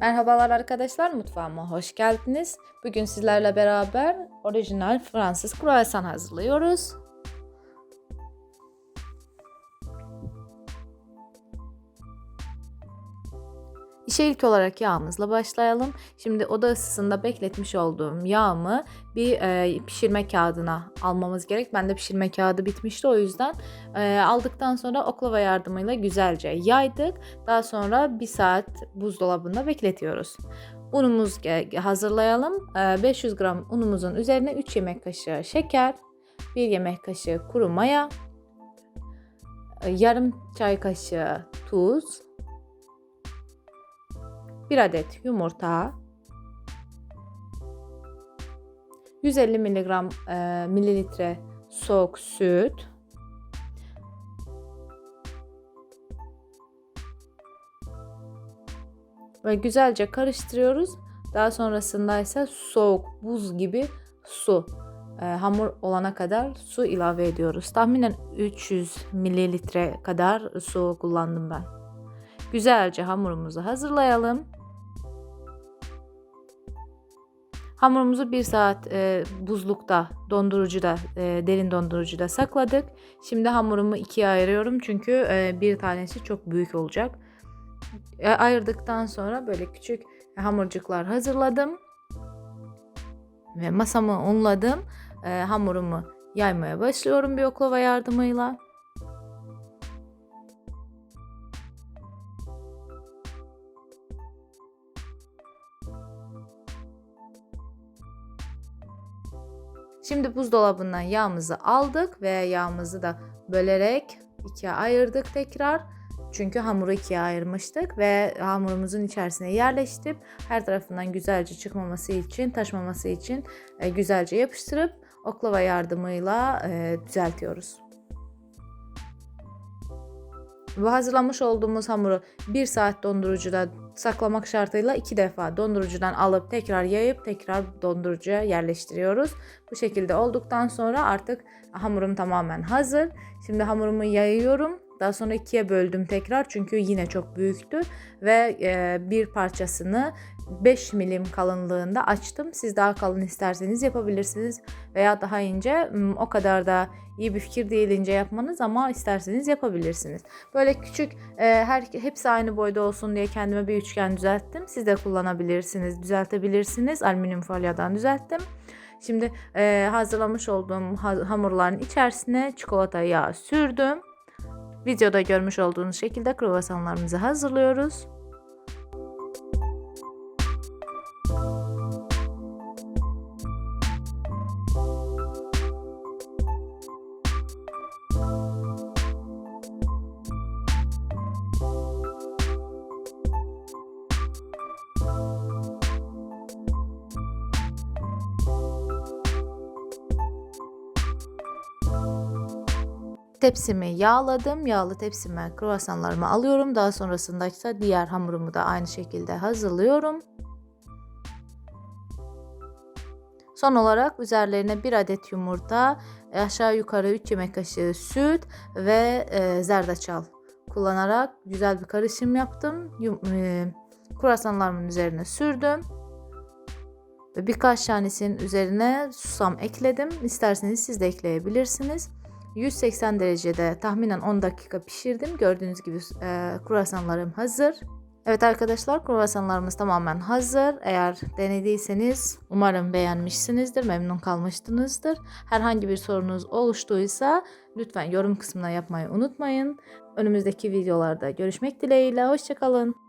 Merhabalar arkadaşlar, mutfağıma hoş geldiniz. Bugün sizlerle beraber orijinal Fransız kruvasan hazırlıyoruz. İşe ilk olarak yağımızla başlayalım. Şimdi oda ısısında bekletmiş olduğum yağımı bir e, pişirme kağıdına almamız gerek. Bende pişirme kağıdı bitmişti o yüzden e, aldıktan sonra oklava yardımıyla güzelce yaydık. Daha sonra bir saat buzdolabında bekletiyoruz. Unumuz hazırlayalım. E, 500 gram unumuzun üzerine 3 yemek kaşığı şeker, 1 yemek kaşığı kuru maya, e, yarım çay kaşığı tuz, 1 adet yumurta, 150 mg e, mililitre soğuk süt, ve güzelce karıştırıyoruz. Daha sonrasında ise soğuk buz gibi su e, hamur olana kadar su ilave ediyoruz. Tahminen 300 mililitre kadar su kullandım ben. Güzelce hamurumuzu hazırlayalım. Hamurumuzu bir saat e, buzlukta, dondurucuda, e, derin dondurucuda sakladık. Şimdi hamurumu ikiye ayırıyorum çünkü e, bir tanesi çok büyük olacak. E, ayırdıktan sonra böyle küçük hamurcuklar hazırladım. Ve masamı unladım. E, hamurumu yaymaya başlıyorum bir oklava yardımıyla. Şimdi buzdolabından yağımızı aldık ve yağımızı da bölerek ikiye ayırdık tekrar. Çünkü hamuru ikiye ayırmıştık ve hamurumuzun içerisine yerleştirip her tarafından güzelce çıkmaması için, taşmaması için e, güzelce yapıştırıp oklava yardımıyla e, düzeltiyoruz. Bu hazırlamış olduğumuz hamuru 1 saat dondurucuda saklamak şartıyla 2 defa dondurucudan alıp tekrar yayıp tekrar dondurucuya yerleştiriyoruz. Bu şekilde olduktan sonra artık hamurum tamamen hazır. Şimdi hamurumu yayıyorum. Daha sonra ikiye böldüm tekrar çünkü yine çok büyüktü ve e, bir parçasını 5 milim kalınlığında açtım. Siz daha kalın isterseniz yapabilirsiniz veya daha ince o kadar da iyi bir fikir değil ince yapmanız ama isterseniz yapabilirsiniz. Böyle küçük e, her hepsi aynı boyda olsun diye kendime bir üçgen düzelttim. Siz de kullanabilirsiniz, düzeltebilirsiniz. Alüminyum folyadan düzelttim. Şimdi e, hazırlamış olduğum hamurların içerisine çikolata yağı sürdüm. Videoda görmüş olduğunuz şekilde kruvasanlarımızı hazırlıyoruz. Tepsimi yağladım. Yağlı tepsime kruvasanlarımı alıyorum. Daha sonrasında ise diğer hamurumu da aynı şekilde hazırlıyorum. Son olarak üzerlerine bir adet yumurta, aşağı yukarı 3 yemek kaşığı süt ve e, zerdeçal kullanarak güzel bir karışım yaptım. Yum, e, kruvasanlarımın üzerine sürdüm. Ve birkaç tanesinin üzerine susam ekledim. İsterseniz siz de ekleyebilirsiniz. 180 derecede tahminen 10 dakika pişirdim. Gördüğünüz gibi e, kruvasanlarım hazır. Evet arkadaşlar kruvasanlarımız tamamen hazır. Eğer denediyseniz umarım beğenmişsinizdir, memnun kalmışsınızdır. Herhangi bir sorunuz oluştuysa lütfen yorum kısmına yapmayı unutmayın. Önümüzdeki videolarda görüşmek dileğiyle. Hoşçakalın.